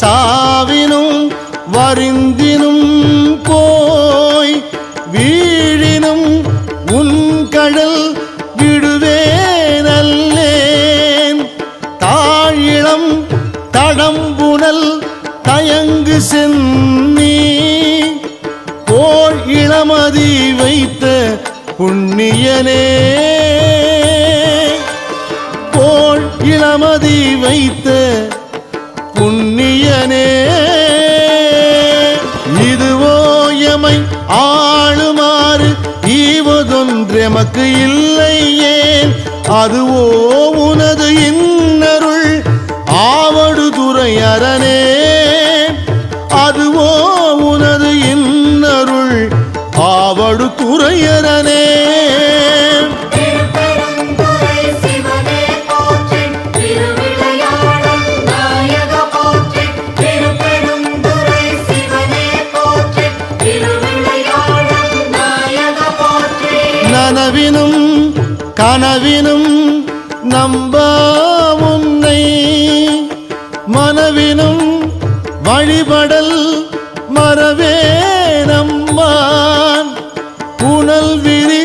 சாவினும் வருந்தினும் போய் வீழினும் உன் கடல் விடுவேனல்லேன். தாழிளம் தடம்புணல் தயங்கு சென்னி போல் இளமதி வைத்த புண்ணியனே. போல் இளமதி வைத்த ஒன்றெமக்கு இல்லை ஏன் அதுவோ உனது இன்னருள் ஆவடு துறை அரணே அதுவோ உனது இன்னருள் ஆவடு துறையரனே. கனவினும் நம்ப உன்னை. மனவினும் வழிபடல் மறவே நம்மான் புனல் விரி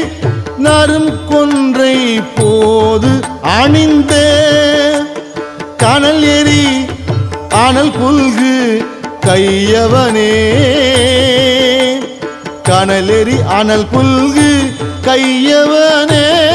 நரும் கொன்றை போது அணிந்தே. கனல் எரி அனல் புல்கு கையவனே. கனலெறி அனல் புல்கு கையவனே.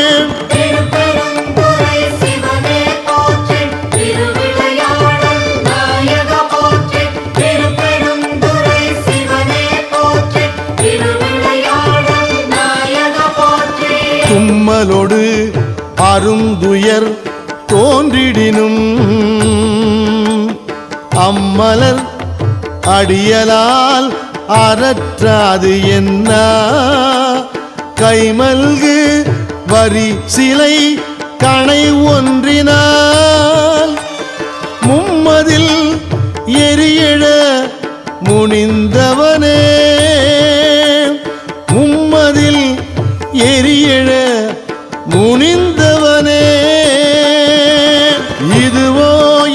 அருந்துயர் தோன்றிடினும். அம்மலர் அடியலால் அறற்றாது என்ன? கைமல்கு வரி சிலை கணை ஒன்றினால். மும்மதில் எரியழ முனிந்தவனே.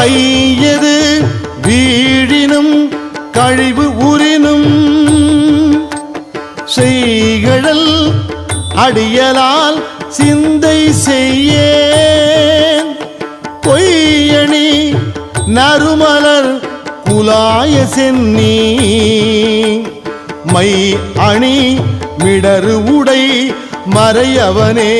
கையது வீழினும் கழிவு உரினும் செய்கழல் அடியலால் சிந்தை செய்ய பொய்யணி நறுமலர் குலாய சென்னி. மை அணி மிடறு உடை மறையவனே.